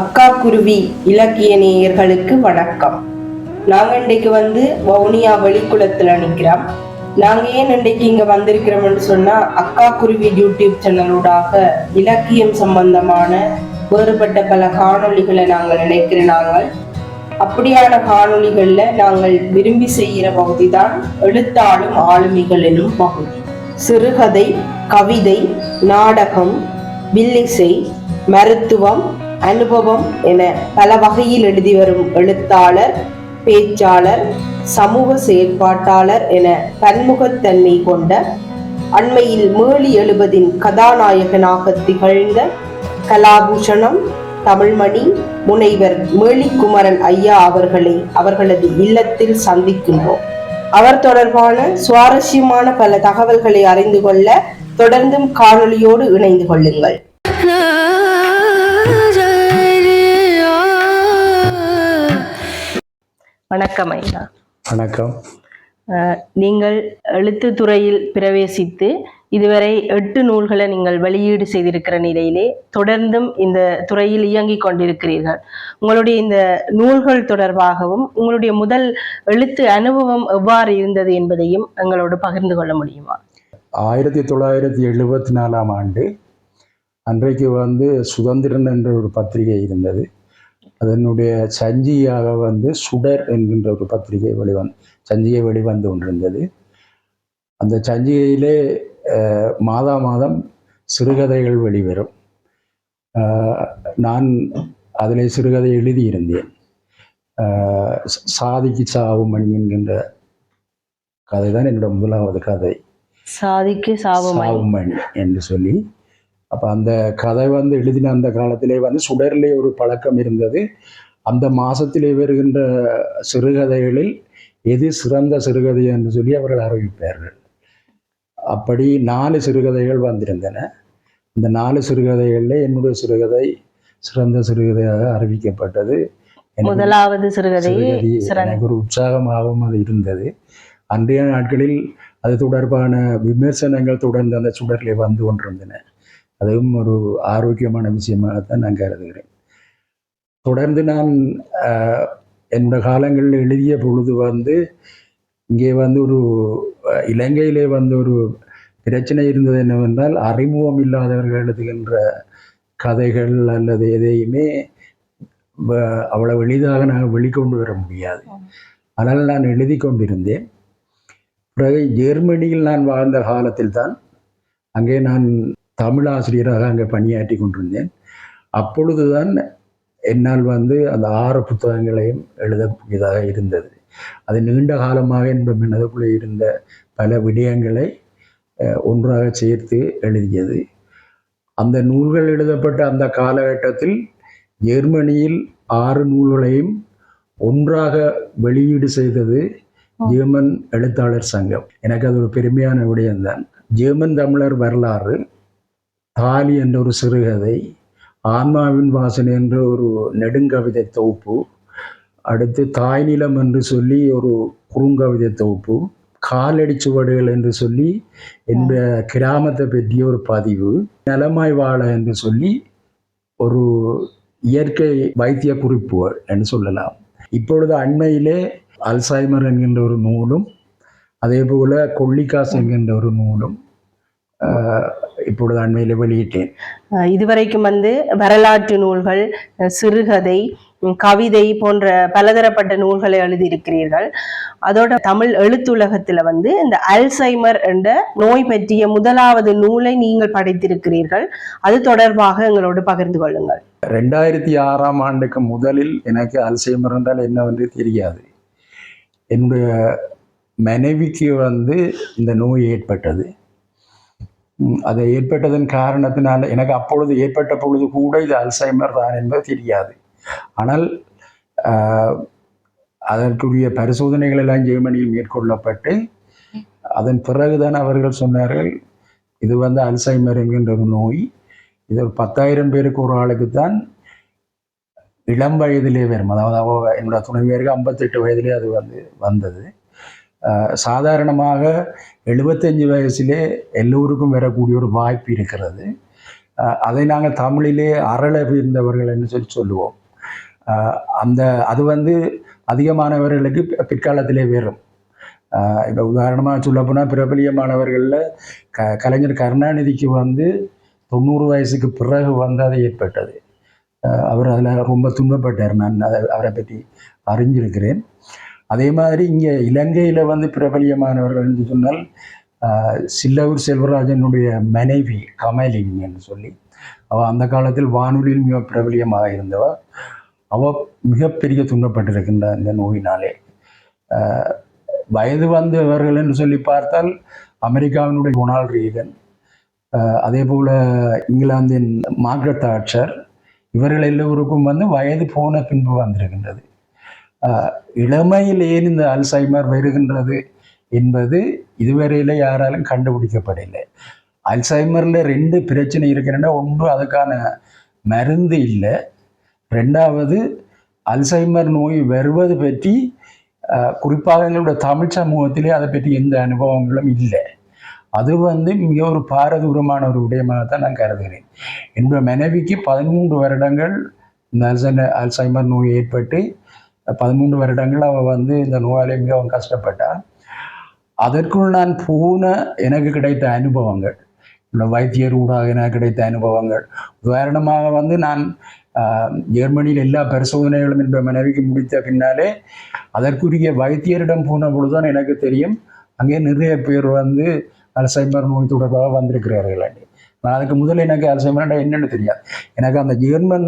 அக்கா குருவி இலக்கிய நேயர்களுக்கு வணக்கம். நாங்க இன்றைக்கு வந்து வவுனியா வெளிக்குளத்துல நிற்கிறோம் நாங்க ஏன் இன்றைக்கு இங்க வந்திருக்கிறோம்னு சொன்னா அக்கா குருவி யூடியூப் சேனலூடாக இலக்கியம் சம்பந்தமான வேறுபட்ட பல காணொளிகளை நாங்கள் நினைக்கிற நாங்கள். அப்படியான காணொளிகள்ல நாங்கள் விரும்பி செய்கிற பகுதி தான் எழுத்தாளும் ஆளுமைகள் எனும் பகுதி. சிறுகதை கவிதை நாடகம் வில்லிசை மருத்துவம் அனுபவம் என பல வகையில் எழுதி வரும் எழுத்தாளர் பேச்சாளர் சமூக செயற்பாட்டாளர் என பன்முகத்தன்மை கொண்ட அண்மையில் மேலி எழுபதின் கதாநாயகனாக திகழ்ந்த கலாபூஷணம் தமிழ்மணி முனைவர் மேலிக்குமரன் ஐயா அவர்களை அவர்களது இல்லத்தில் சந்திக்கின்றோம். அவர் தொடர்பான சுவாரஸ்யமான பல தகவல்களை அறிந்து கொள்ள தொடர்ந்தும் காணொளியோடு இணைந்து கொள்ளுங்கள். வணக்கம் ஐயா. வணக்கம். நீங்கள் எழுத்துத் துறையில் பிரவேசித்து இதுவரை எட்டு நூல்களை நீங்கள் வெளியீடு செய்திருக்கிற நிலையிலே தொடர்ந்தும் இந்த துறையில் இயங்கிக் கொண்டிருக்கிறீர்கள். உங்களுடைய இந்த நூல்கள் தொடர்பாகவும் உங்களுடைய முதல் எழுத்து அனுபவம் எவ்வாறு இருந்தது என்பதையும் எங்களோடு பகிர்ந்து கொள்ள முடியுமா? ஆயிரத்தி தொள்ளாயிரத்தி எழுபத்தி நாலாம் ஆண்டு அன்றைக்கு வந்து சுதந்திரன் என்ற ஒரு பத்திரிகை இருந்தது. அதனுடைய சஞ்சியாக வந்து சுடர் என்கின்ற ஒரு பத்திரிகை வெளிவந்து சஞ்சிகை வெளிவந்து கொண்டிருந்தது. அந்த சஞ்சிகையிலே மாதா மாதம் சிறுகதைகள் வெளிவரும். நான் அதிலே சிறுகதை எழுதியிருந்தேன். சாதிக்கு சாவும் மணி என்கின்ற கதை தான் என்னோட முதலாவது கதை. சாதிக்கு சாவுமை சாவுமணி என்று சொல்லி அப்போ அந்த கதை வந்து எழுதின அந்த காலத்திலே வந்து சுடரிலே ஒரு பழக்கம் இருந்தது. அந்த மாசத்திலே வருகின்ற சிறுகதைகளில் எது சிறந்த சிறுகதை என்று சொல்லி அவர்கள் அறிவிப்பார்கள். அப்படி நாலு சிறுகதைகள் வந்திருந்தன. இந்த நாலு சிறுகதைகளில் என்னுடைய சிறுகதை சிறந்த சிறுகதையாக அறிவிக்கப்பட்டது. முதலாவது சிறுகதை எனக்கு ஒரு உற்சாகமாகவும் அது இருந்தது. அன்றைய நாட்களில் அது தொடர்பான விமர்சனங்கள் தொடர்ந்து அந்த சுடரிலே வந்து கொண்டிருந்தன. அதுவும் ஒரு ஆரோக்கியமான விஷயமாகத்தான் நான் கருதுகிறேன். தொடர்ந்து நான் என்னோட காலங்களில் எழுதிய பொழுது வந்து இங்கே வந்து ஒரு இலங்கையிலே வந்து ஒரு பிரச்சனை இருந்தது என்னவென்றால் அறிமுகம் இல்லாதவர்கள் எழுதுகின்ற கதைகள் அல்லது எதையுமே அவ்வளவு எளிதாக நான் வெளிக்கொண்டு வர முடியாது. ஆனால் நான் எழுதி கொண்டிருந்தேன். பிறகு ஜெர்மனியில் நான் வாழ்ந்த காலத்தில் தான் அங்கே நான் தமிழ் ஆசிரியராக அங்கே பணியாற்றி கொண்டிருந்தேன். அப்பொழுதுதான் என்னால் வந்து அந்த ஆறு புத்தகங்களையும் எழுதக்கூடியதாக இருந்தது. அது நீண்ட காலமாக என்ற மனதுக்குள்ளே இருந்த பல விடயங்களை ஒன்றாக சேர்த்து எழுதியது. அந்த நூல்கள் எழுதப்பட்ட அந்த காலகட்டத்தில் ஜெர்மனியில் ஆறு நூல்களையும் ஒன்றாக வெளியீடு செய்தது ஜெர்மன் எழுத்தாளர் சங்கம். எனக்கு அது ஒரு பெருமையான விடயம்தான். ஜெர்மன் தமிழர் வரலாறு தாலி என்ற ஒரு சிறுகதை ஆன்மாவின் வாசனை என்ற ஒரு நெடுங்கவிதை தொகுப்பு அடுத்து தாய் நிலம் என்று சொல்லி ஒரு குறுங்கவிதை தொகுப்பு காலடி சுவடுகள் என்று சொல்லி என்னுடைய கிராமத்தை பற்றிய ஒரு பதிவு நலமாய் வாழ என்று சொல்லி ஒரு இயற்கை வைத்திய குறிப்புகள் என்று சொல்லலாம். இப்பொழுது அண்மையிலே அல்சைமர் என்கின்ற ஒரு நூலும் அதே போல கொள்ளிக்காசு என்கின்ற ஒரு நூலும் இப்பொழுது அண்மையிலே வெளியிட்டேன். இதுவரைக்கும் வந்து வரலாற்று நூல்கள் சிறுகதை கவிதை போன்ற பலதரப்பட்ட நூல்களை எழுதியிருக்கிறீர்கள். அதோட தமிழ் எழுத்துலகத்துல வந்து இந்த அல்சைமர் என்ற நோய் பற்றிய முதலாவது நூலை நீங்கள் படைத்திருக்கிறீர்கள். அது தொடர்பாக எங்களோடு பகிர்ந்து கொள்ளுங்கள். ரெண்டாயிரத்தி ஆறாம் ஆண்டுக்கு முதலில் எனக்கு அல்சைமர் என்றால் என்னவென்று தெரியாது. என்னுடைய மனைவிக்கு வந்து இந்த நோய் ஏற்பட்டது. அது ஏற்பட்டதன் காரணத்தினால் எனக்கு அப்பொழுது ஏற்பட்ட பொழுது கூட இது அல்சைமர் தான் என்பது தெரியாது ஆனால் அதற்குரிய பரிசோதனைகள் எல்லாம் ஜெர்மனியில் மேற்கொள்ளப்பட்டு அதன் பிறகுதான் அவர்கள் சொன்னார்கள் இது வந்து அல்சைமர் என்கின்ற ஒரு நோய் இது ஒரு பத்தாயிரம் பேருக்கு ஒரு ஆளுக்கு தான் இளம் வயதிலே வரும் அதாவது என்னோட துணைவியருக்கு ஐம்பத்தெட்டு வயதிலே அது வந்து வந்தது சாதாரணமாக எழுபத்தஞ்சு வயசிலே எல்லோருக்கும் வரக்கூடிய ஒரு வாய்ப்பு இருக்கிறது. அதை நாங்கள் தமிழிலே அறளவு இருந்தவர்கள் என்று சொல்லி சொல்லுவோம். அந்த அது வந்து அதிகமானவர்களுக்கு பிற்காலத்திலே வரும். இப்போ உதாரணமாக சொல்லப்போனால் பிரபலியமானவர்களில் க கலைஞர் கருணாநிதிக்கு வந்து தொண்ணூறு வயசுக்கு பிறகு வந்து அது ஏற்பட்டது. அவர் அதில் ரொம்ப துன்பப்பட்டார். நான் அதை அவரை பற்றி அறிஞ்சிருக்கிறேன். அதே மாதிரி இங்கே இலங்கையில் வந்து பிரபலியமானவர்கள் என்று சொன்னால் அஹ், சில்லூர் செல்வராஜனுடைய மனைவி கமலின் என்று சொல்லி அவள் அந்த காலத்தில் வானொலியில் மிக பிரபலியமாக இருந்தவ. அவள் மிகப்பெரிய துன்பப்பட்டிருக்கின்ற இந்த நோயினாலே. வயது வந்தவர்கள் என்று சொல்லி பார்த்தால் அமெரிக்காவினுடைய டொனால்ட் ரீகன் அதே போல் இங்கிலாந்தின் மார்க்ரட் தாட்சர் இவர்கள் எல்லோருக்கும் வந்து வயது போன பின்பு வந்திருக்கின்றது. இளமையில் ஏன் இந்த அல்சைமர் வருகின்றது என்பது இதுவரையில யாராலும் கண்டுபிடிக்கப்படலை அல்சைமரில் ரெண்டு பிரச்சனை இருக்கிறேன்னா ஒன்று அதுக்கான மருந்து இல்லை. ரெண்டாவது அல்சைமர் நோய் வருவது பற்றி குறிப்பாக எங்களுடைய தமிழ் சமூகத்திலே அதை பற்றி எந்த அனுபவங்களும் இல்லை. அது வந்து மிக ஒரு பாரதூரமான ஒரு விடயமாக தான் நான் கருதுகிறேன். என்னுடைய மனைவிக்கு பதிமூன்று வருடங்கள் இந்த அல்சை அல்சைமர் நோய் ஏற்பட்டு பதிமூன்று வருடங்கள் அவள் வந்து இந்த நோயாலே மிகவும் கஷ்டப்பட்டா. அதற்குள் நான் போன எனக்கு கிடைத்த அனுபவங்கள். என்னோட வைத்தியர் ஊடாக எனக்கு கிடைத்த அனுபவங்கள். உதாரணமாக வந்து நான் ஜெர்மனியில் எல்லா பரிசோதனைகளும் என்ற மனைவிக்கு முடித்த பின்னாலே அதற்குரிய வைத்தியரிடம் போன பொழுதுதான் எனக்கு தெரியும் அங்கே நிறைய பேர் வந்து அல்சைமர் நோய் தொடர்பாக வந்திருக்கிறார்கள். நான் அதுக்கு முதல்ல எனக்கு அல்சைமர் என்னென்னு தெரியாது. எனக்கு அந்த ஜெர்மன்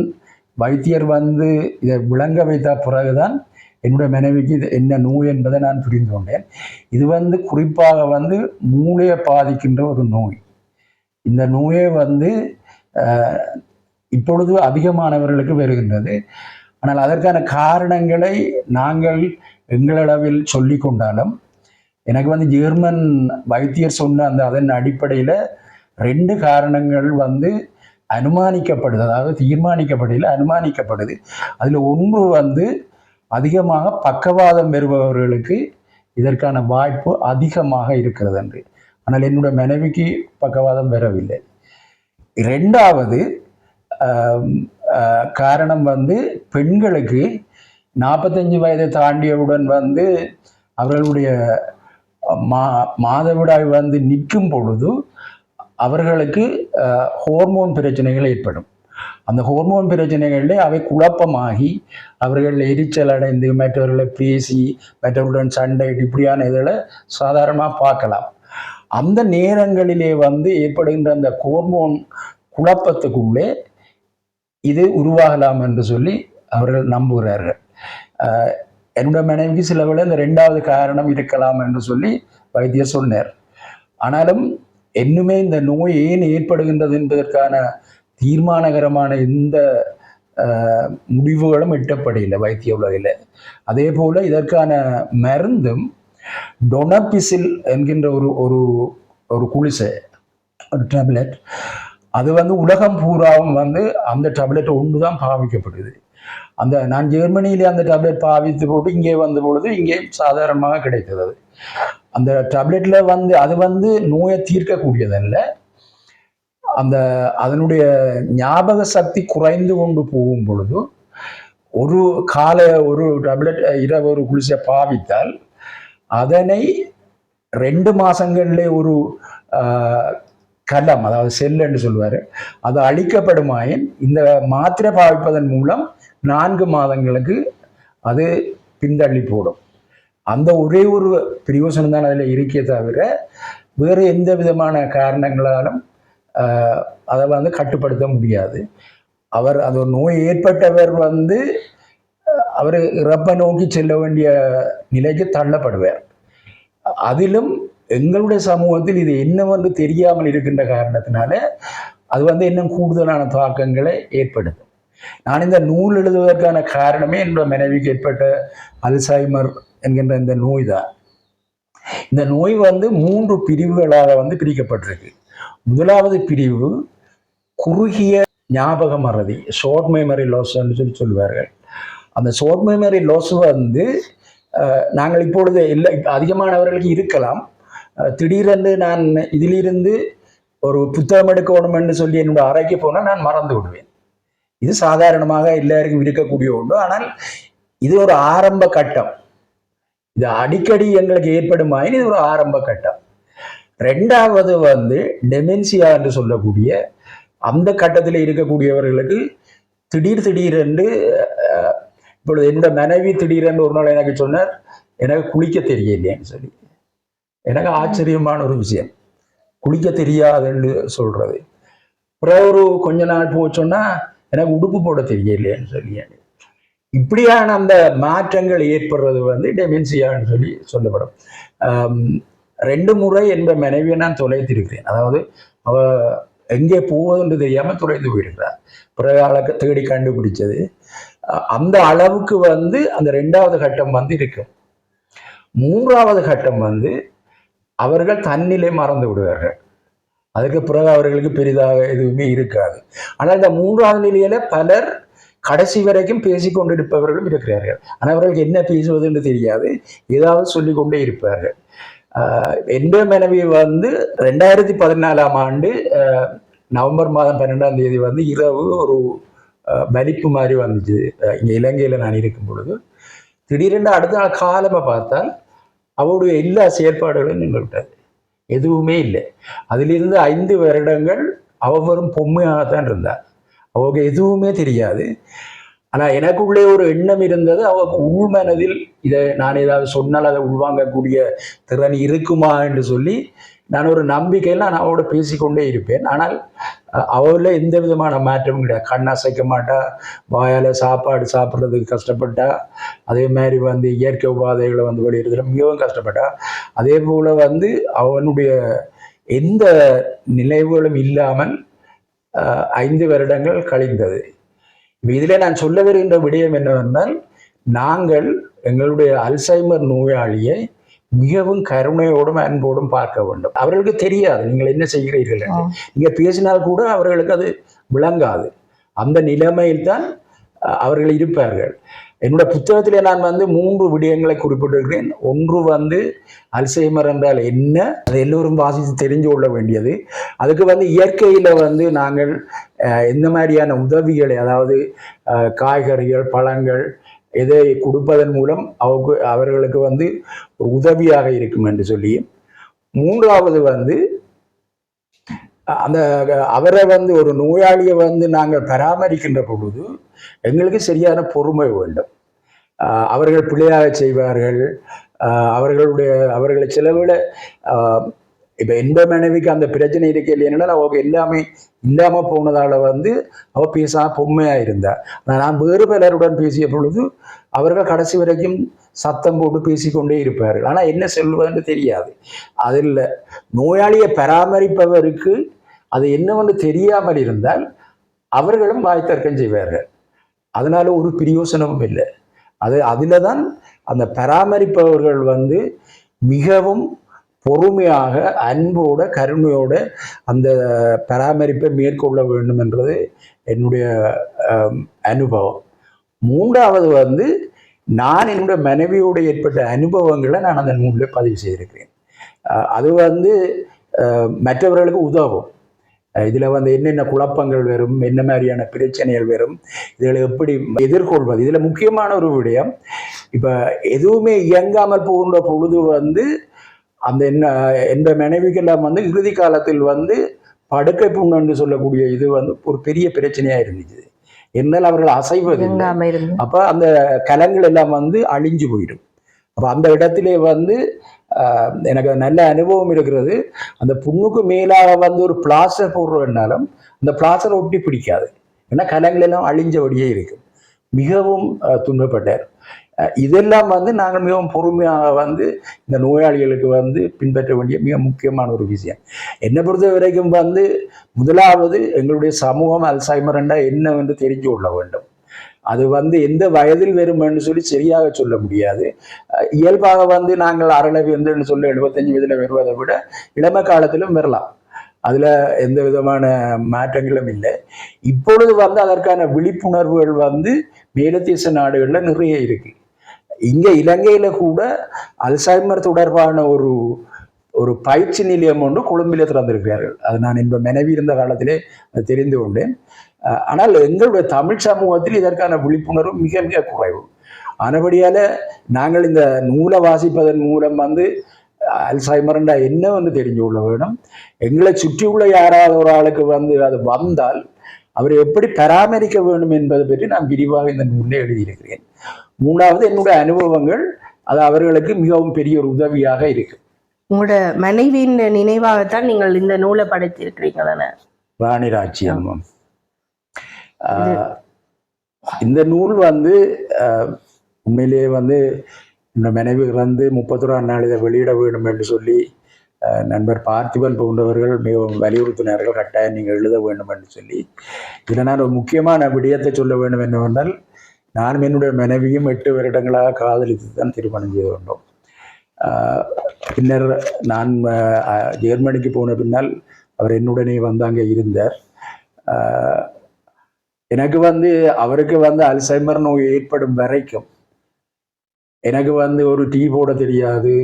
வைத்தியர் வந்து இதை விளங்க வைத்த பிறகுதான் என்னுடைய மனைவிக்கு இது என்ன நோய் என்பதை நான் புரிந்து கொண்டேன். இது வந்து குறிப்பாக வந்து மூளையை பாதிக்கின்ற ஒரு நோய். இந்த நோயை வந்து இப்பொழுது அதிகமானவர்களுக்கு வருகின்றது. ஆனால் அதற்கான காரணங்களை நாங்கள் எங்களளவில் சொல்லி கொண்டாலும் எனக்கு வந்து ஜெர்மன் வைத்தியர் சொன்ன அந்த அதன் அடிப்படையில் ரெண்டு காரணங்கள் வந்து அனுமானிக்கப்படுது அதாவது தீர்மானிக்கப்படையில் அனுமானிக்கப்படுது. அதில் ஒன்று வந்து அதிகமாக பக்கவாதம் பெறுபவர்களுக்கு இதற்கான வாய்ப்பு அதிகமாக இருக்கிறது என்று. ஆனால் என்னுடைய மனைவிக்கு பக்கவாதம் பெறவில்லை. ரெண்டாவது காரணம் வந்து பெண்களுக்கு நாற்பத்தஞ்சு வயதை தாண்டியவுடன் வந்து அவர்களுடைய மா மாதவிடாய் வந்து நிற்கும் பொழுது அவர்களுக்கு ஹோர்மோன் பிரச்சனைகள் ஏற்படும். அந்த ஹோர்மோன் பிரச்சனைகளில் அவை குழப்பமாகி அவர்கள் எரிச்சல் அடைந்து மற்றவர்களை பேசி மற்றவர்களுடன் சண்டை இப்படியான இதில் சாதாரணமாக பார்க்கலாம். அந்த நேரங்களிலே வந்து ஏற்படுகின்ற அந்த ஹோர்மோன் குழப்பத்துக்குள்ளே இது உருவாகலாம் என்று சொல்லி அவர்கள் நம்புகிறார்கள். என்னுடைய மனைவிக்கு சில வேளை இந்த ரெண்டாவது காரணம் இருக்கலாம் என்று சொல்லி வைத்தியர் சொன்னார். ஆனாலும் இன்னுமே இந்த நோய் ஏன் ஏற்படுகின்றது என்பதற்கான தீர்மானகரமான எந்த முடிவுகளும் எட்டப்படையில்லை வைத்திய உலகில். அதே போல இதற்கான மருந்தும் டொனபிசில் என்கின்ற ஒரு ஒரு ஒரு குளிசை ஒரு டேப்லெட் அது வந்து உலகம் பூராவும் வந்து அந்த டேப்லெட் ஒன்று தான் பாவிக்கப்படுது. அந்த நான் ஜெர்மனியிலே அந்த டேப்லெட் பாவித்து போட்டு இங்கே வந்த பொழுது இங்கே சாதாரணமாக கிடைத்தது அந்த டேப்லெட்டில் வந்து அது வந்து நோயை தீர்க்கக்கூடியதல்ல. அந்த அதனுடைய ஞாபக சக்தி குறைந்து கொண்டு போகும் பொழுது ஒரு கால ஒரு டேப்லெட் இரவு ஒரு குளிசை பாவித்தால் அதனை ரெண்டு மாதங்களிலே ஒரு கலம் அதாவது செல் என்று சொல்வார் அது அழிக்கப்படுமாயின் இந்த மாத்திரை பாவிப்பதன் மூலம் நான்கு மாதங்களுக்கு அது பின்தள்ளி போடும். அந்த ஒரே ஒரு பிரயோசனம் தான் அதில் இருக்கே தவிர வேறு எந்த விதமான காரணங்களாலும் அதை வந்து கட்டுப்படுத்த முடியாது. அவர் அது நோய் ஏற்பட்டவர் வந்து அவர் இறப்பை நோக்கி செல்ல வேண்டிய நிலைக்கு தள்ளப்படுவார். அதிலும் எங்களுடைய சமூகத்தில் இது என்னவென்று தெரியாமல் இருக்கின்ற காரணத்தினால அது வந்து இன்னும் கூடுதலான தாக்கங்களை ஏற்படுத்தும். நான் இந்த நூல் எழுதுவதற்கான காரணமே என்னோட மனைவிக்கு ஏற்பட்ட அல்சைமர் என்கின்ற இந்த நோய் தான். இந்த நோய் வந்து மூன்று பிரிவுகளாக வந்து பிரிக்கப்பட்டிருக்கு. முதலாவது பிரிவு குறுகிய ஞாபக மறதி ஷோர்ட் மெமரி லாஸ்ன்னு சொல்லி சொல்லுவார்கள். அந்த ஷோர்ட் மெமரி லாஸ் வந்து நாங்கள் இப்பொழுது இல்லை அதிகமானவர்களுக்கு இருக்கலாம். திடீரென்று நான் இதிலிருந்து ஒரு புத்தகம் எடுக்கணும்னு சொல்லி என்னோட அறைக்கு போனால் நான் மறந்து விடுவேன். இது சாதாரணமாக எல்லாருக்கும் இருக்கக்கூடிய ஒன்று. ஆனால் இது ஒரு ஆரம்ப கட்டம். இது அடிக்கடி எங்களுக்கு ஏற்படுமாயின் இது ஒரு ஆரம்ப கட்டம். ரெண்டாவது வந்து டெமென்சியா என்று சொல்லக்கூடிய அந்த கட்டத்தில் இருக்கக்கூடியவர்களுக்கு திடீர் திடீரென்று அஹ், இப்பொழுது என்னோட மனைவி திடீரென்று ஒரு நாள் எனக்கு சொன்னார் எனக்கு குளிக்க தெரியலையேன்னு சொல்லி. எனக்கு ஆச்சரியமான ஒரு விஷயம். குளிக்க தெரியாதுன்னு சொல்றது. அப்புறம் ஒரு கொஞ்ச நாள் போச்சோன்னா எனக்கு உடுப்பு போட தெரியலையேன்னு சொல்லி இப்படியான அந்த மாற்றங்கள் ஏற்படுறது வந்து டெமென்சியான்னு சொல்லி சொல்லப்படும். ரெண்டு முறை என்ற மனைவியை நான் தொலைத்திருக்கிறேன். அதாவது அவ எங்கே போவதுன்னு தெரியாமல் தொலைந்து போயிருக்கிறார். பிறகு தேடி கண்டுபிடிச்சது. அந்த அளவுக்கு வந்து அந்த ரெண்டாவது கட்டம் வந்து இருக்கும். மூன்றாவது கட்டம் வந்து அவர்கள் தன்னிலே மறந்து விடுவார்கள். அதுக்கு பிறகு அவர்களுக்கு பெரிதாக எதுவுமே இருக்காது. ஆனால் இந்த மூன்றாவது நிலையில பலர் கடைசி வரைக்கும் பேசிக்கொண்டிருப்பவர்களும் இருக்கிறார்கள். ஆனால் அவர்களுக்கு என்ன பேசுவதுன்னு தெரியாது. ஏதாவது சொல்லி கொண்டே இருப்பார்கள். ஆஹ் எந்த மனைவி வந்து ரெண்டாயிரத்தி பதினாலாம் ஆண்டு நவம்பர் மாதம் பன்னெண்டாம் தேதி வந்து இரவு ஒரு ஆஹ் பலிப்பு மாதிரி வந்துச்சு இங்கே இங்க இலங்கையில நான் இருக்கும் பொழுது திடீரென்று அடுத்த நாள் காலமா பார்த்தால் அவருடைய எல்லா செயற்பாடுகளும் நின்று எதுவுமே இல்லை அதிலிருந்து ஐந்து வருடங்கள் அவ வெறும் பொம்மையாகத்தான் இருந்தார் அவங்க எதுவுமே தெரியாது. ஆனால் எனக்குள்ளே ஒரு எண்ணம் இருந்தது அவங்க உள்மனதில் இதை நான் ஏதாவது சொன்னால் அதை உள்வாங்கக்கூடிய திறன் இருக்குமா என்று சொல்லி நான் ஒரு நம்பிக்கையில் நான் அவளோட பேசிக்கொண்டே இருப்பேன். ஆனால் அஹ், அவள எந்த விதமான மாற்றமும் கிடையாது. கண் அசைக்க மாட்டா வாயால் சாப்பாடு சாப்பிட்றதுக்கு கஷ்டப்பட்டா அதே மாதிரி வந்து இயற்கை உபாதைகளை வந்து வெளியிடுறதுல மிகவும் கஷ்டப்பட்டா. அதே போல் வந்து அவனுடைய எந்த நினைவுகளும் இல்லாமல் ஐந்து வருடங்கள் கழிந்தது. இதிலே நான் சொல்ல வருகின்ற விடயம் என்னவென்றால் நாங்கள் எங்களுடைய அல்சைமர் நோயாளியை மிகவும் கருணையோடும் அன்போடும் பார்க்க வேண்டும். அவர்களுக்கு தெரியாது நீங்கள் என்ன செய்கிறீர்கள் என்று. நீங்க பேசினால் கூட அவர்களுக்கு அது விளங்காது. அந்த நிலைமையில் தான் அவர்கள் இருப்பார்கள். என்னோட புத்தகத்திலே நான் வந்து மூன்று விடயங்களை குறிப்பிட்டிருக்கிறேன். ஒன்று வந்து அல்சைமர் என்றால் என்ன? அது எல்லோரும் வாசித்து தெரிஞ்சு கொள்ள வேண்டியது. அதுக்கு வந்து இயற்கையில் வந்து நாங்கள் எந்த மாதிரியான உதவிகளை அதாவது காய்கறிகள் பழங்கள் இதை கொடுப்பதன் மூலம் அவங்க அவர்களுக்கு வந்து உதவியாக இருக்கும் என்று சொல்லி. மூன்றாவது வந்து அந்த அவரை வந்து ஒரு நோயாளியை வந்து நாங்கள் பராமரிக்கின்ற பொழுது எங்களுக்கு சரியான பொறுமை வேண்டும். அவர்கள் பிள்ளையாக செய்வார்கள். அவர்களுடைய அவர்களை செலவில் இப்போ எந்த மனைவிக்கு அந்த பிரச்சனை இருக்கு இல்லைன்னா அவங்க எல்லாமே இல்லாமல் போனதால வந்து அவள் பேசாமல் பொம்மையா இருந்தா நான் வேறு பலருடன் பேசிய பொழுது அவர்கள் கடைசி வரைக்கும் சத்தம் போட்டு பேசிக்கொண்டே இருப்பார்கள். ஆனால் என்ன சொல்வதுன்னு தெரியாது. அதில் நோயாளியை பராமரிப்பவருக்கு அது என்னவென்று தெரியாமல் இருந்தால் அவர்களும் வாய் தர்க்கம் செய்வார்கள். அதனால ஒரு பிரயோசனமும் இல்லை. அது அதில் தான் அந்த பராமரிப்பவர்கள் வந்து மிகவும் பொறுமையாக அன்போட கருணையோட அந்த பராமரிப்பை மேற்கொள்ள வேண்டும் என்றது என்னுடைய அனுபவம். மூன்றாவது வந்து நான் என்னுடைய மனைவியோடு ஏற்பட்ட அனுபவங்களை நான் அந்த நூலில் பதிவு செய்திருக்கிறேன். அது வந்து மற்றவர்களுக்கு உதவும். இதில் வந்து என்னென்ன குழப்பங்கள் வரும் என்ன மாதிரியான பிரச்சனைகள் வரும் இதில் எப்படி எதிர்கொள்வது இதில் முக்கியமான ஒரு விடயம் இப்போ எதுவுமே இயங்காமல் போகின்ற பொழுது வந்து அந்த என்ன எந்த மனைவிக்கெல்லாம் வந்து இறுதி காலத்தில் வந்து படுக்கை புண்ணு என்று சொல்லக்கூடிய இது வந்து ஒரு பெரிய பிரச்சனையாக இருந்துச்சு. என்னால் அவர்கள் அசைவதில்லை. இருந்து அப்ப அந்த கலங்கள் எல்லாம் வந்து அழிஞ்சு போயிடும். அப்ப அந்த இடத்திலே வந்து எனக்கு நல்ல அனுபவம் இருக்கிறது. அந்த புண்ணுக்கு மேலாக வந்து ஒரு பிளாஸ்டர் போடுறதுனாலும் அந்த பிளாஸ்டர் ஒட்டி பிடிக்காது. ஏன்னா கலங்கள் எல்லாம் அழிஞ்சபடியே இருக்கு மிகவும் துன்பப்பட்டார். இதெல்லாம் வந்து நாங்கள் மிகவும் பொறுமையாக வந்து இந்த நோயாளிகளுக்கு வந்து பின்பற்ற வேண்டிய மிக முக்கியமான ஒரு விஷயம். என்னை பொறுத்த வரைக்கும் வந்து முதலாவது எங்களுடைய சமூகம் அல்சைமர் என்றால் என்னவென்று தெரிஞ்சு கொள்ள வேண்டும். அது வந்து எந்த வயதில் வரும் என்று சொல்லி சரியாக சொல்ல முடியாது. இயல்பாக வந்து நாங்கள் அரளவி என்று சொல்லி எழுபத்தஞ்சு வயதில் வருவதை விட இளம காலத்திலும் வரலாம். அதில் எந்த விதமான மாற்றங்களும் இல்லை. இப்பொழுது வந்து அதற்கான விழிப்புணர்வுகள் வந்து மேலத்தேச நாடுகளில் நிறைய இருக்குது இங்க இலங்கையில கூட அல்சைமர் தொடர்பான ஒரு ஒரு பயிற்சி நிலையம் ஒன்று கொழும்பிலே திறந்திருக்கிறார்கள். அது நான் என்ப மனைவி இருந்த காலத்திலே தெரிந்து கொண்டேன். ஆனால் எங்களுடைய தமிழ் சமூகத்தில் இதற்கான விழிப்புணர்வு மிக மிக குறைவு. ஆனபடியால நாங்கள் இந்த நூலை வாசிப்பதன் மூலம் வந்து அல்சைமர்ண்டா என்ன வந்து தெரிஞ்சு கொள்ள வேணும் எங்களை சுற்றியுள்ள யாராவது ஒரு ஆளுக்கு வந்து அது வந்தால் அவரை எப்படி பராமரிக்க வேண்டும் என்பதை பற்றி நான் விரிவாக இந்த நூலில் எழுதியிருக்கிறேன். மூணாவது என்னுடைய அனுபவங்கள் அது அவர்களுக்கு மிகவும் பெரிய ஒரு உதவியாக இருக்கு. உங்களோட மனைவியின் நினைவாகத்தான் நீங்கள் இந்த நூலை படைத்திருக்கிறீங்க தானே ராணி ராஜ்யம் ஆஹ், இந்த நூல் வந்து உண்மையிலேயே வந்து இந்த மனைவி இறந்து முப்பத்தொராம் நாள் இதை வெளியிட வேண்டும் என்று சொல்லி நண்பர் பார்த்திபன் போன்றவர்கள் மிகவும் வலியுறுத்தினார்கள் கட்டாயம் நீங்கள் எழுத வேண்டும் என்று சொல்லி. இதில் நான் ஒரு முக்கியமான விடயத்தை சொல்ல வேண்டும் என்னவென்றால் நானும் என்னுடைய மனைவியும் எட்டு வருடங்களாக காதலித்து தான் திருமணம் செய்து கொண்டோம் பின்னர் நான் ஜெர்மனிக்கு போன பின்னால் அவர் என்னுடனே வந்து அங்கே இருந்தார். எனக்கு வந்து அவருக்கு வந்து அல்சைமர் நோய் ஏற்படும் வரைக்கும் எனக்கு வந்து ஒரு டீ போட தெரியாது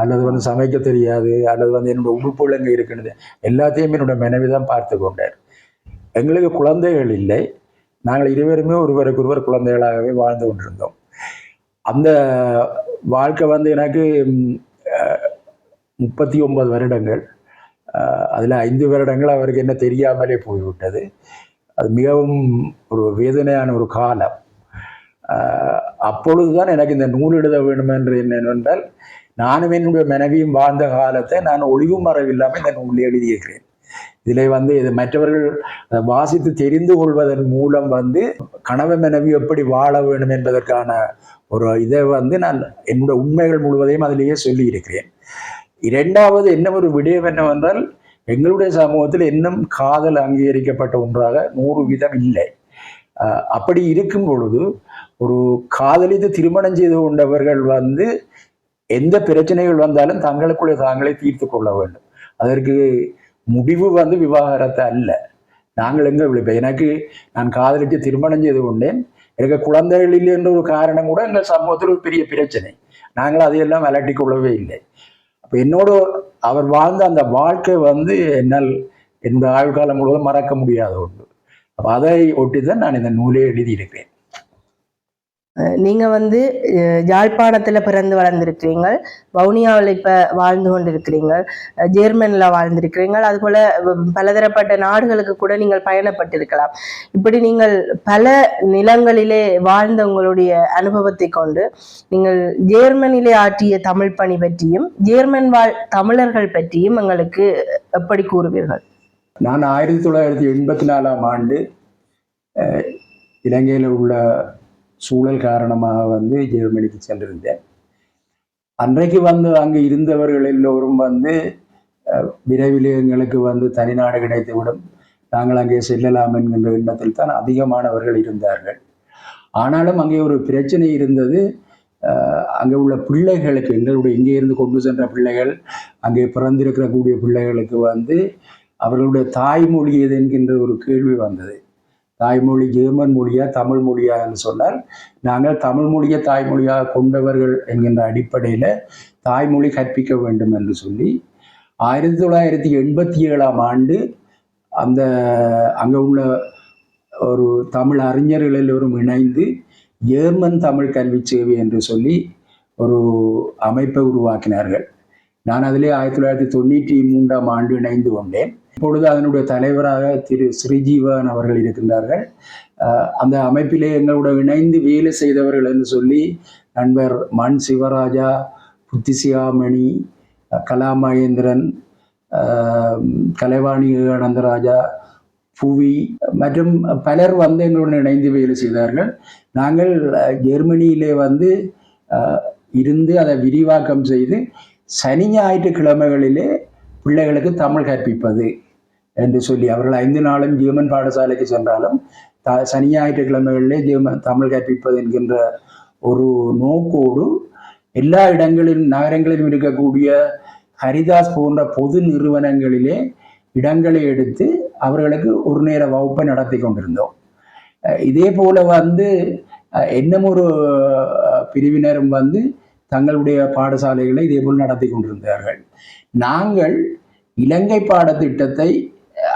அல்லது வந்து சமைக்க தெரியாது அல்லது வந்து என்னோட உறுப்புகள் எங்கே இருக்குன்னு எல்லாத்தையும் என்னோட மனைவி தான் பார்த்து கொண்டார். எங்களுக்கு குழந்தைகள் இல்லை. நாங்கள் இருவருமே ஒருவருக்கு ஒருவர் குழந்தைகளாகவே வாழ்ந்து கொண்டிருந்தோம். அந்த வாழ்க்கை வந்து எனக்கு முப்பத்தி ஒன்பது வருடங்கள். அதில் ஐந்து வருடங்கள் அவருக்கு என்ன தெரியாமலே போய்விட்டது. அது மிகவும் ஒரு வேதனையான ஒரு காலம். அப்பொழுதுதான் எனக்கு இந்த நூல் எழுத வேண்டும் என்று என்னவென்றால் நானும் என்னுடைய மனைவியும் வாழ்ந்த காலத்தை நான் ஒளிவு மறைவில்லாமல் இந்த நூல் எழுதியிருக்கிறேன். இதில் வந்து இது மற்றவர்கள் வாசித்து தெரிந்து கொள்வதன் மூலம் வந்து கணவன் மனைவி எப்படி வாழ வேண்டும் என்பதற்கான ஒரு இதை வந்து நான் என்னுடைய உண்மைகள் முழுவதையும் அதிலேயே சொல்லியிருக்கிறேன். இரண்டாவது என்ன ஒரு விடயம் என்னவென்றால் எங்களுடைய சமூகத்தில் இன்னும் காதல் அங்கீகரிக்கப்பட்ட ஒன்றாக நூறு வீதம் இல்லை. அப்படி இருக்கும் பொழுது ஒரு காதலித்து திருமணம் செய்து கொண்டவர்கள் வந்து எந்த பிரச்சனைகள் வந்தாலும் தங்களுக்குள்ளே தாங்களே தீர்த்து கொள்ள வேண்டும். அதற்கு முடிவு வந்து விவாகரத்து அல்ல. நாங்கள் எங்க விழிப்ப? எனக்கு நான் காதலித்து திருமணம் செய்து கொண்டேன். எனக்கு குழந்தைகள் இல்லை என்ற ஒரு காரணம் கூட எங்கள் சமூகத்தில் ஒரு பெரிய பிரச்சனை. நாங்கள் அதையெல்லாம் அலட்டி கொள்ளவே இல்லை. அப்போ என்னோட அவர் வாழ்ந்த அந்த வாழ்க்கை வந்து என்னால் என்னுடைய ஆயுள்காலம் முழுவதும் மறக்க முடியாத ஒன்று. அப்போ அதை ஒட்டி தான் நான் இந்த நூலே எழுதியிருக்கிறேன். நீங்கள் நீங்க வந்து அஹ், யாழ்ப்பாணத்துல பிறந்து வளர்ந்திருக்கிறீங்க வவுனியாவில் இப்ப வாழ்ந்து கொண்டிருக்கிறீங்க ஜெர்மனில் ஜெர்மன்ல வாழ்ந்திருக்கிறீங்க அதுபோல பலதரப்பட்ட நாடுகளுக்கு கூட நீங்கள் பயணப்பட்டிருக்கலாம். இப்படி நீங்கள் பல நிலங்களிலே வாழ்ந்த உங்களுடைய அனுபவத்தை கொண்டு நீங்கள் ஜேர்மனிலே ஆற்றிய தமிழ் பணி பற்றியும் ஜேர்மன் வாழ் தமிழர்கள் பற்றியும் எங்களுக்கு எப்படி கூறுவீர்கள்? நான் ஆயிரத்தி தொள்ளாயிரத்தி எண்பத்தி நாலாம் ஆண்டு அஹ், இலங்கையில் உள்ள சூழல் காரணமாக வந்து ஜெர்மனிக்கு சென்றிருந்தேன். அன்றைக்கு வந்து அங்கு இருந்தவர்கள் எல்லோரும் வந்து விரைவில் எங்களுக்கு வந்து தனிநாடு கிடைத்துவிடும். நாங்கள் அங்கே செல்லலாம் என்கின்ற எண்ணத்தில் தான் அதிகமானவர்கள் இருந்தார்கள். ஆனாலும் அங்கே ஒரு பிரச்சனை இருந்தது. அங்கே உள்ள பிள்ளைகளுக்கு எங்களுடைய இங்கே இருந்து கொண்டு சென்ற பிள்ளைகள் அங்கே பிறந்திருக்கிறக்கூடிய பிள்ளைகளுக்கு வந்து அவர்களுடைய தாய்மொழி எது என்கின்ற ஒரு கேள்வி வந்தது. தாய்மொழி ஜெர்மன் மொழியா தமிழ் மொழியா என்று சொன்னால் நாங்கள் தமிழ் மொழியை தாய்மொழியாக கொண்டவர்கள் என்கின்ற அடிப்படையில் தாய்மொழி கற்பிக்க வேண்டும் என்று சொல்லி ஆயிரத்தி தொள்ளாயிரத்தி எண்பத்தி ஏழாம் ஆண்டு அந்த அங்கே உள்ள ஒரு தமிழ் அறிஞர்கள் எல்லோரும் இணைந்து ஜெர்மன் தமிழ் கல்வி சேவை என்று சொல்லி ஒரு அமைப்பை உருவாக்கினார்கள். நான் அதிலே ஆயிரத்தி தொள்ளாயிரத்தி தொண்ணூற்றி மூன்றாம் ஆண்டு இணைந்து கொண்டேன். இப்பொழுது அதனுடைய தலைவராக திரு ஸ்ரீஜீவன் அவர்கள் இருக்கின்றார்கள். அந்த அமைப்பிலே எங்களோட இணைந்து வேலை செய்தவர்கள் என்று சொல்லி நண்பர் மண் சிவராஜா புத்திசியாமணி கலா மகேந்திரன் கலைவாணி அனந்தராஜா புவி மற்றும் பலர் வந்து எங்களுடன் இணைந்து வேலை செய்தார்கள். நாங்கள் ஜெர்மனியிலே வந்து இருந்து அதை விரிவாக்கம் செய்து சனி ஞாயிற்றுக்கிழமைகளிலே பிள்ளைகளுக்கு தமிழ் கற்பிப்பது. என்று சொல்லி அவர்கள் ஐந்து நாளும் ஜீவன் பாடசாலைக்கு சென்றாலும் த சனி ஞாயிற்றுக்கிழமைகளிலே ஜீவன் தமிழ் கற்பிப்பது என்கின்ற ஒரு நோக்கோடு எல்லா இடங்களிலும் நகரங்களிலும் இருக்கக்கூடிய ஹரிதாஸ் போன்ற பொது நிறுவனங்களிலே இடங்களை எடுத்து அவர்களுக்கு ஒரு நேர வகுப்பை நடத்தி கொண்டிருந்தோம். இதே போல வந்து அஹ் இன்னும் ஒரு பிரிவினரும் வந்து தங்களுடைய பாடசாலைகளை இதேபோல் நடத்தி கொண்டிருந்தார்கள். நாங்கள் இலங்கை பாடத்திட்டத்தை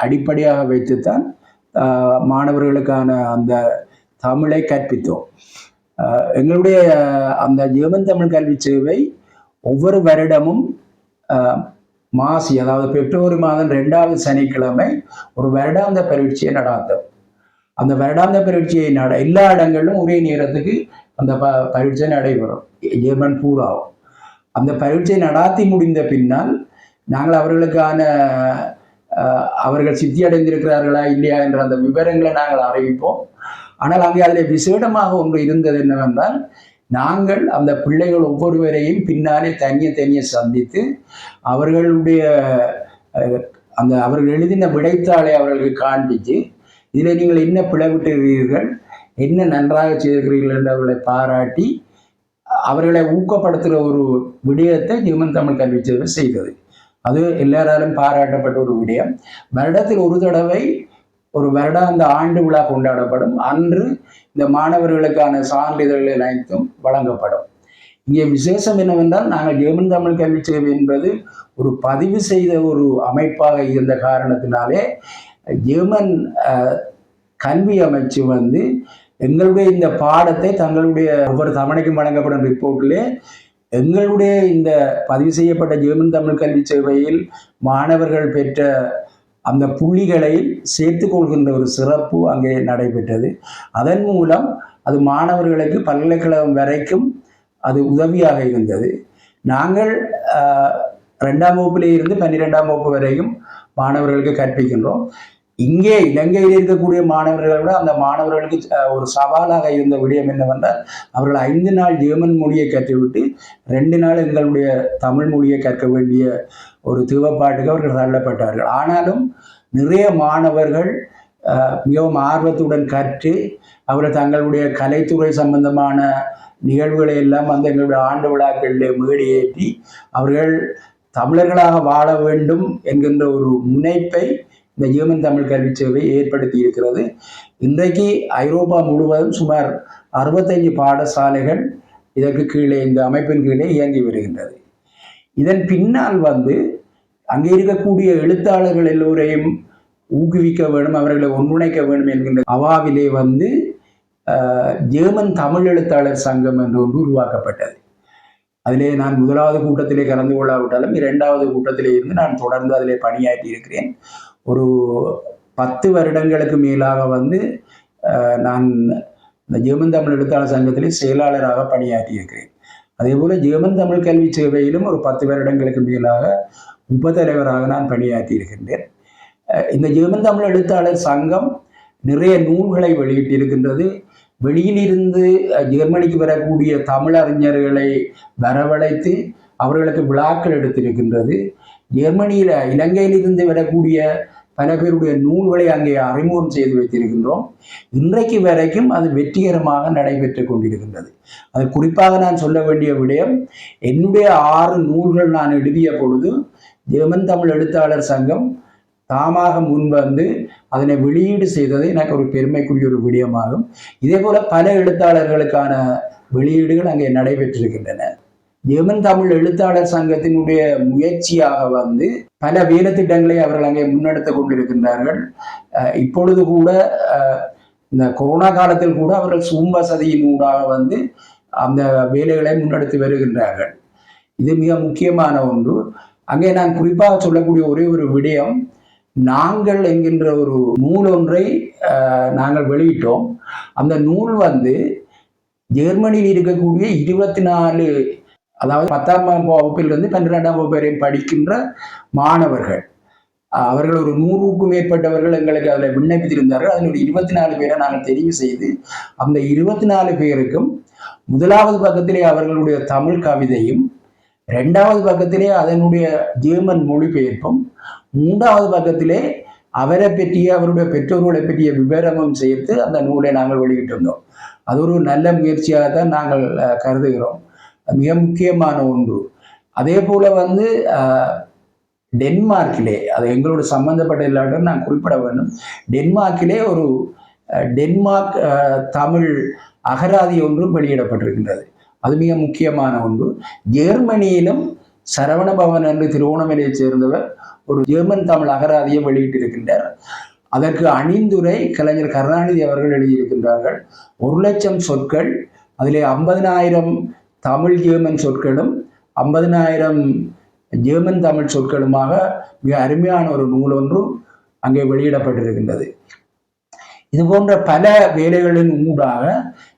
அடிப்படையாக வைத்துத்தான் மாணவர்களுக்கான அந்த தமிழை கற்பித்தோம். எங்களுடைய அந்த ஜெர்மன் தமிழ் கல்வி சேவை ஒவ்வொரு வருடமும் மாசி அதாவது பிப்ரவரி மாதம் ரெண்டாவது சனிக்கிழமை ஒரு வருடாந்த பரீட்சையை நடாத்தோம். அந்த வருடாந்த பரீட்சையை நட எல்லா இடங்களிலும் ஒரே நேரத்துக்கு அந்த ப பரீட்சை நடைபெறும். ஜெர்மன் பூராவும். அந்த பரீட்சை நடாத்தி முடிந்த பின்னால் நாங்கள் அவர்களுக்கான அவர்கள் சித்தி அடைந்திருக்கிறார்களா இல்லையா என்ற அந்த விவரங்களை நாங்கள் அறிவிப்போம். ஆனால் அங்கே அதில் விசேடமாக ஒன்று இருந்தது என்னவென்றால் நாங்கள் அந்த பிள்ளைகள் ஒவ்வொருவரையும் பின்னாலே தனியே தனியே சந்தித்து அவர்களுடைய அந்த அவர்கள் எழுதின விடைத்தாளை அவர்களுக்கு காண்பித்து இதில் நீங்கள் என்ன பிளவிட்டிருக்கிறீர்கள் என்ன நன்றாக செய்திருக்கிறீர்கள் என்று அவர்களை பாராட்டி அவர்களை ஊக்கப்படுத்துகிற ஒரு விடயத்தை ஜெர்மன் தமிழ் கல்வி செய்தது. அது எல்லாராலும் பாராட்டப்பட்ட ஒரு விடயம். வருடத்தில் ஒரு தடவை ஒரு வருடம் அந்த ஆண்டு விழா கொண்டாடப்படும். அன்று இந்த மாணவர்களுக்கான சான்றிதழ்கள் அனைத்தும் வழங்கப்படும். இங்கே விசேஷம் என்னவென்றால் நாங்கள் ஜெயமன் தமிழ் கல்வி சேவை என்பது ஒரு பதிவு செய்த ஒரு அமைப்பாக இருந்த காரணத்தினாலே ஜெர்மன் கல்வி அமைச்சு வந்து எங்களுடைய இந்த பாடத்தை தங்களுடைய ஒவ்வொரு தவணைக்கும் வழங்கப்படும் ரிப்போர்ட்டிலே எங்களுடைய இந்த பதிவு செய்யப்பட்ட ஜெர்மன் தமிழ் கல்வி சேவையில் மாணவர்கள் பெற்ற அந்த புள்ளிகளை சேர்த்து கொள்கின்ற ஒரு சிறப்பு அங்கே நடைபெற்றது. அதன் மூலம் அது மாணவர்களுக்கு பல்கலைக்கழகம் வரைக்கும் அது உதவியாக இருந்தது. நாங்கள் ரெண்டாம் வகுப்பிலே இருந்து பன்னிரெண்டாம் வகுப்பு வரையும் மாணவர்களுக்கு கற்பிக்கின்றோம். இங்கே இலங்கையில் இருக்கக்கூடிய மாணவர்களை விட அந்த மாணவர்களுக்கு ஒரு சவாலாக இருந்த விடயம் என்னவென்றால் அவர்கள் ஐந்து நாள் ஜெர்மன் மொழியை கற்றுவிட்டு ரெண்டு நாள் எங்களுடைய தமிழ் மொழியை கற்க வேண்டிய ஒரு தேவைப்பாட்டுக்கு அவர்கள் தள்ளப்பட்டார்கள். ஆனாலும் நிறைய மாணவர்கள் மிகவும் ஆர்வத்துடன் கற்று அவர்கள் தங்களுடைய கலைத்துறை சம்பந்தமான நிகழ்வுகளை எல்லாம் வந்து எங்களுடைய ஆண்டு விழாக்களிலே மேடியேற்றி அவர்கள் தமிழர்களாக வாழ வேண்டும் என்கின்ற ஒரு முனைப்பை இந்த ஜெர்மன் தமிழ் கல்வி சேவை ஏற்படுத்தி இருக்கிறது. இன்றைக்கு ஐரோப்பா முழுவதும் சுமார் அறுபத்தைந்து பாடசாலைகள் இதற்கு கீழே இந்த அமைப்பின் கீழே இயங்கி வருகின்றது. இதன் பின்னால் வந்து அங்கே இருக்கக்கூடிய எழுத்தாளர்கள் எல்லோரையும் ஊக்குவிக்க வேண்டும் அவர்களை ஒன்றிணைக்க வேண்டும் என்கின்ற அவாவிலே வந்து ஆஹ், ஜெர்மன் தமிழ் எழுத்தாளர் சங்கம் என்று ஒன்று உருவாக்கப்பட்டது. அதிலே நான் முதலாவது கூட்டத்திலே கலந்து கொள்ளாவிட்டாலும் இரண்டாவது கூட்டத்திலே இருந்து நான் தொடர்ந்து அதிலே பணியாற்றி இருக்கிறேன். ஒரு பத்து வருடங்களுக்கு மேலாக வந்து நான் இந்த ஜெர்மன் தமிழ் எழுத்தாளர் சங்கத்திலே செயலாளராக பணியாற்றி இருக்கிறேன். அதே போல ஜெர்மன் தமிழ் கல்வி சேவையிலும் ஒரு பத்து வருடங்களுக்கு மேலாக உபத்தலைவராக நான் பணியாற்றி இருக்கின்றேன். இந்த ஜெர்மன் தமிழ் எழுத்தாளர் சங்கம் நிறைய நூல்களை வெளியிட்டிருக்கின்றது. வெளியிலிருந்து ஜெர்மனிக்கு வரக்கூடிய தமிழறிஞர்களை வரவழைத்து அவர்களுக்கு விழாக்கள் எடுத்திருக்கின்றது. ஜெர்மனியில் இலங்கையிலிருந்து வரக்கூடிய பல பேருடைய நூல்களை அங்கே அறிமுகம் செய்து வைத்திருக்கின்றோம். இன்றைக்கு வரைக்கும் அது வெற்றிகரமாக நடைபெற்று கொண்டிருக்கின்றது. அது குறிப்பாக நான் சொல்ல வேண்டிய விடயம் என்னுடைய ஆறு நூல்கள் நான் எழுதிய பொழுது ஜெர்மன் தமிழ் எழுத்தாளர் சங்கம் தாமாக முன்வந்து அதனை வெளியீடு செய்தது எனக்கு ஒரு பெருமைக்குரிய ஒரு விடயமாகும். இதே போல பல எழுத்தாளர்களுக்கான வெளியீடுகள் அங்கே நடைபெற்றிருக்கின்றன. ஜெர்மன் தமிழ் எழுத்தாளர் சங்கத்தினுடைய முயற்சியாக வந்து பல வேலைத்திட்டங்களை அவர்கள் அங்கே முன்னெடுத்து கொண்டிருக்கின்றார்கள். இப்பொழுது கூட இந்த கொரோனா காலத்தில் கூட அவர்கள் சூம் வசதியின் ஊடாக வந்து அந்த வேலைகளை முன்னெடுத்து வருகின்றார்கள். இது மிக முக்கியமான ஒன்று. அங்கே நான் குறிப்பாக சொல்லக்கூடிய ஒரே ஒரு விடயம் நாங்கள் என்கின்ற ஒரு நூல் ஒன்றை நாங்கள் வெளியிட்டோம். அந்த நூல் வந்து ஜெர்மனியில் இருக்கக்கூடிய இருபத்தி நாலு அதாவது பத்தாம் வகுப்பிலிருந்து பன்னிரெண்டாம் வகுப்பு வரை படிக்கின்ற மாணவர்கள். அவர்கள் ஒரு நூறுக்கும் மேற்பட்டவர்கள் எங்களுக்கு அதில் விண்ணப்பித்திருந்தார்கள். அதில் ஒரு இருபத்தி நாலு பேரை நாங்கள் தெரிவு செய்து அந்த இருபத்தி நாலு பேருக்கும் முதலாவது பக்கத்திலே அவர்களுடைய தமிழ் கவிதையும் ரெண்டாவது பக்கத்திலே அதனுடைய ஜெர்மன் மொழிபெயர்ப்பும் மூன்றாவது பக்கத்திலே அவரை பற்றிய அவருடைய பெற்றோர்களை பற்றிய விவரமும் சேர்த்து அந்த நூலை நாங்கள் வெளியிட்டிருந்தோம் அது ஒரு நல்ல முயற்சியாகத்தான் நாங்கள் கருதுகிறோம். மிக முக்கியமான ஒன்று. அதே போல வந்து டென்மார்க்கிலே அது எங்களோட சம்பந்தப்பட்ட இல்லாட்டும் நான் குறிப்பிட வேண்டும். டென்மார்க்கிலே ஒரு டென்மார்க் தமிழ் அகராதி ஒன்றும் வெளியிடப்பட்டிருக்கின்றது. அது மிக முக்கியமான ஒன்று. ஜெர்மனியிலும் சரவணபவன் என்று திருவோணமலையைச் சேர்ந்தவர் ஒரு ஜெர்மன் தமிழ் அகராதியை வெளியிட்டிருக்கின்றார். அதற்கு அணிந்துரை கலைஞர் கருணாநிதி அவர்கள் எழுதியிருக்கின்றார்கள். ஒரு லட்சம் சொற்கள் அதிலே ஐம்பதினாயிரம் தமிழ் ஜெர்மன் சொற்களும் ஐம்பதினாயிரம் ஜெர்மன் தமிழ் சொற்களுமாக மிக அருமையான ஒரு நூல் ஒன்று அங்கே வெளியிடப்பட்டிருக்கின்றது. இது போன்ற பல வேலைகளின் ஊடாக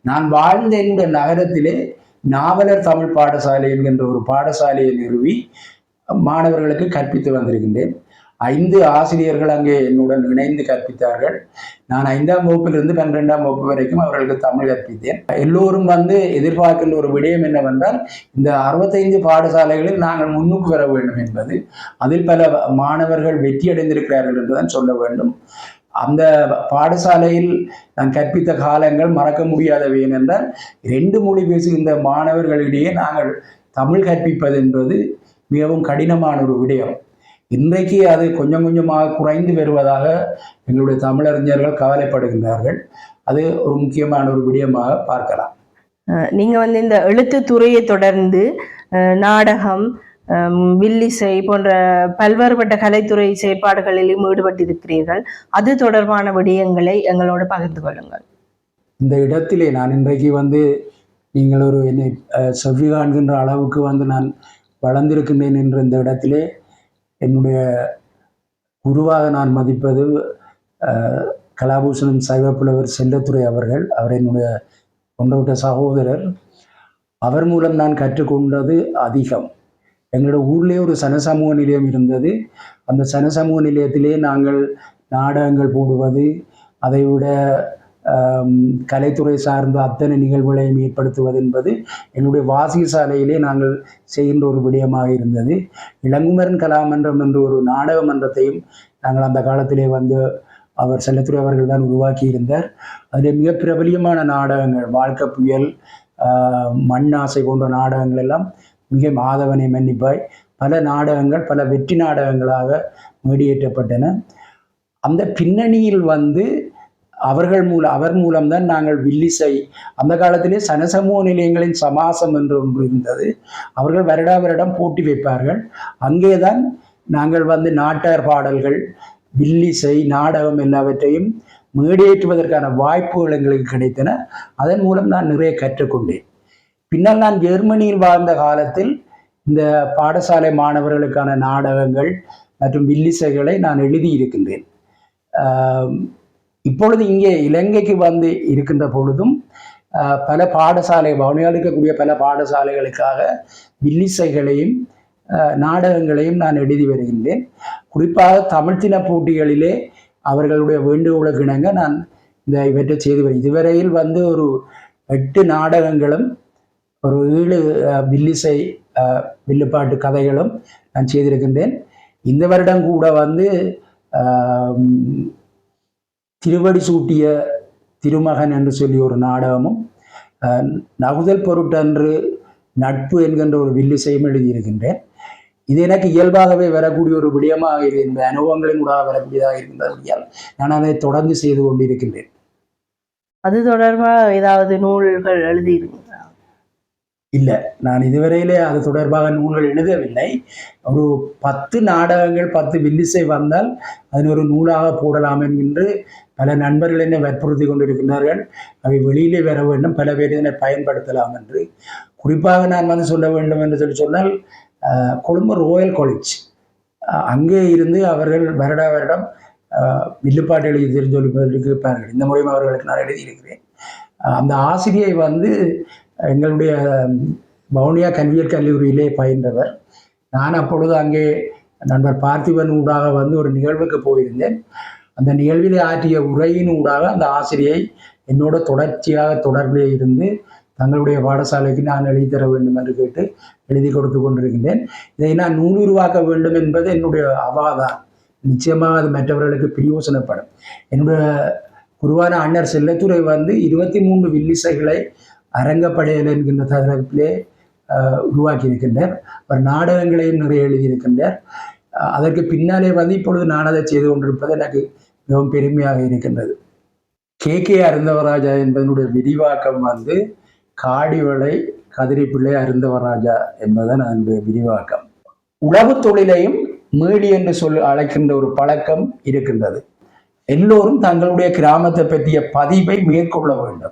நான் வாழ்ந்த இந்த நகரத்திலே நாவலர் தமிழ் பாடசாலை என்கின்ற ஒரு பாடசாலையை நிறுவி மாணவர்களுக்கு கற்பித்து வந்திருக்கின்றேன். ஐந்து ஆசிரியர்கள் அங்கே என்னுடன் இணைந்து கற்பித்தார்கள். நான் ஐந்தாம் வகுப்பிலிருந்து பன்னிரெண்டாம் வகுப்பு வரைக்கும் அவர்களுக்கு தமிழ் கற்பித்தேன். எல்லோரும் வந்து எதிர்பார்க்கின்ற ஒரு விடயம் என்னவென்றால் இந்த அறுபத்தைந்து பாடசாலைகளில் நாங்கள் முன்னுக்கு வர வேண்டும் என்பது அதில் பல மாணவர்கள் வெற்றி அடைந்திருக்கிறார்கள் என்றுதான் சொல்ல வேண்டும். அந்த பாடசாலையில் நான் கற்பித்த காலங்கள் மறக்க முடியாதவை ஏனென்றால் ரெண்டு மொழி பேசுகின்ற மாணவர்களிடையே நாங்கள் தமிழ் கற்பிப்பது என்பது மிகவும் கடினமான ஒரு விடயம். இன்றைக்கு அது கொஞ்சம் கொஞ்சமாக குறைந்து வருவதாக எங்களுடைய தமிழறிஞர்கள் கவலைப்படுகின்றார்கள். அது ஒரு முக்கியமான ஒரு விடயமாக பார்க்கலாம். நீங்கள் வந்து இந்த எழுத்து துறையை தொடர்ந்து நாடகம் வில்லிசை போன்ற பல்வேறுபட்ட கலைத்துறை செயற்பாடுகளிலும் ஈடுபட்டிருக்கிறீர்கள். அது தொடர்பான விடயங்களை எங்களோடு பகிர்ந்து கொள்ளுங்கள். இந்த இடத்திலே நான் இன்றைக்கு வந்து நீங்கள் ஒரு என்னை செவ்வி காண்கின்ற அளவுக்கு வந்து நான் வளர்ந்திருக்கின்றேன் என்ற இந்த இடத்திலே என்னுடைய குருவாக நான் மதிப்பது கலாபூஷணம் சைவப்புலவர் செல்லத்துறை அவர்கள். அவர் என்னுடைய ஒன்றுவிட்ட சகோதரர். அவர் மூலம் நான் கற்றுக்கொண்டது அதிகம். எங்களோட ஊர்லேயே ஒரு சனசமூக நிலையம் இருந்தது. அந்த சனசமூக நிலையத்திலே நாங்கள் நாடகங்கள் போடுவது அதை விட கலைத்துறை சார்ந்த அத்தனை நிகழ்வுகளையும் ஏற்படுத்துவது என்பது என்னுடைய வாசியசாலையிலே நாங்கள் செய்கின்ற ஒரு விடயமாக இருந்தது. இளங்குமரன் கலாமன்றம் என்ற ஒரு நாடக மன்றத்தையும் நாங்கள் அந்த காலத்திலே வந்து அவர் செல்லத்துறை அவர்கள் தான் உருவாக்கி இருந்தார் அதில் மிக பிரபலியமான நாடகங்கள் வாழ்க்கை புயல் மண் ஆசை போன்ற நாடகங்கள் எல்லாம் மிக மாதவனை மன்னிப்பாய். பல நாடகங்கள் பல வெற்றி நாடகங்களாக மேடியேற்றப்பட்டன அந்த பின்னணியில் வந்து அவர்கள் மூலம் அவர் மூலம்தான் நாங்கள் வில்லிசை. அந்த காலத்திலே சனசமூக நிலையங்களின் சமாசம் என்று ஒன்று இருந்தது. அவர்கள் வருடா வருடம் போட்டி வைப்பார்கள். அங்கேதான் நாங்கள் வந்து நாட்டார் பாடல்கள் வில்லிசை நாடகம் எல்லாவற்றையும் மேடையேற்றுவதற்கான வாய்ப்புகள் எங்களுக்கு கிடைத்தன. அதன் மூலம் நான் நிறைய கற்றுக்கொண்டேன். பின்னால் நான் ஜெர்மனியில் வாழ்ந்த காலத்தில் இந்த பாடசாலை மாணவர்களுக்கான நாடகங்கள் மற்றும் வில்லிசைகளை நான் எழுதியிருக்கின்றேன். இப்பொழுது இங்கே இலங்கைக்கு வந்து இருக்கின்ற பொழுதும் பல பாடசாலை வவுனியாவில் இருக்கக்கூடிய பல பாடசாலைகளுக்காக வில்லிசைகளையும் ஆஹ், நாடகங்களையும் நான் எழுதி வருகின்றேன். குறிப்பாக தமிழ்த்தின போட்டிகளிலே அவர்களுடைய வேண்டுகோளுக்கு இணங்க நான் இந்த இவற்றை செய்து வருகிறேன். இதுவரையில் வந்து ஒரு எட்டு நாடகங்களும் ஒரு ஏழு வில்லிசை வில்லுப்பாட்டு கதைகளும் நான் செய்திருக்கின்றேன். இந்த வருடம் கூட வந்து திருவடி சூட்டிய திருமகன் என்று சொல்லி ஒரு நாடகமும் நகுதல் பொருட்டன்று நட்பு என்கின்ற ஒரு வில்லிசையும் எழுதியிருக்கின்றேன். இது எனக்கு இயல்பாகவே வரக்கூடிய ஒரு விடயமாக இரு- இந்த அனுபவங்களின் கூட வரக்கூடியதாக இருக்கின்றபடியால் நான் அதை தொடர்ந்து செய்து கொண்டிருக்கின்றேன். அது தொடர்பாக ஏதாவது நூல்கள் எழுதியிருக்கேன் இல்லை. நான் இதுவரையிலே அது தொடர்பாக நூல்கள் எழுதவில்லை. ஒரு பத்து நாடகங்கள் பத்து வில்லிசை வந்தால் அதன் ஒரு நூலாக போடலாம் என்கின்று பல நண்பர்கள் என்னை வற்புறுத்தி கொண்டிருக்கிறார்கள் அவை வெளியிலே வர வேண்டும் பல பேர் இதனை பயன்படுத்தலாம் என்று. குறிப்பாக நான் வந்து சொல்ல வேண்டும் என்று சொல்லி சொன்னால் கொழும்பு ரோயல் காலேஜ் அங்கே இருந்து அவர்கள் வருட வருடம் வில்லுப்பாட்டு எழுதி தெரிஞ்சொழிப்பதற்கு இருப்பார்கள் இந்த முறையும் அவர்களுக்கு நான் எழுதியிருக்கிறேன். அந்த ஆசிரியை வந்து எங்களுடைய வவுனியா கல்வியல் கல்லூரியிலே பயின்றவர். நான் அப்பொழுது அங்கே நண்பர் பார்த்திபன் ஊடாக வந்து ஒரு நிகழ்வுக்கு போயிருந்தேன். அந்த நிகழ்வில் ஆற்றிய உரையின் ஊடாக அந்த ஆசிரியை என்னோட தொடர்ச்சியாக தொடர்பிலே இருந்து தங்களுடைய பாடசாலைக்கு நான் எழுதி தர வேண்டும் என்று கேட்டு எழுதி கொடுத்து கொண்டிருக்கின்றேன். இதை நான் நூல் உருவாக்க வேண்டும் என்பது என்னுடைய அவாதான். நிச்சயமாக அது மற்றவர்களுக்கு பிரயோசனப்படும். என்னுடைய குருவான அண்ணர் செல்லத்துறை வந்து இருபத்தி மூன்று வில்லிசைகளை அரங்கப்படையல் என்கின்ற தரப்பிலே ஆஹ், உருவாக்கி இருக்கின்றார் அவர் நாடகங்களையும் நிறைய எழுதியிருக்கின்றார். அதற்கு பின்னாலே வந்து இப்பொழுது நான் அதை செய்து கொண்டிருப்பது எனக்கு மிகவும் பெருமையாக இருக்கின்றது. கே. கே. அருந்தவராஜா என்பதனுடைய விரிவாக்கம் வந்து காடிவளை கதிரிப்பிள்ளை அருந்தவராஜா என்பதுதான் அதனுடைய விரிவாக்கம். உழவு தொழிலையும் மீளி என்று சொல் அழைக்கின்ற ஒரு பழக்கம் இருக்கின்றது. எல்லோரும் தங்களுடைய கிராமத்தை பற்றிய பதிவை மேற்கொள்ள வேண்டும்.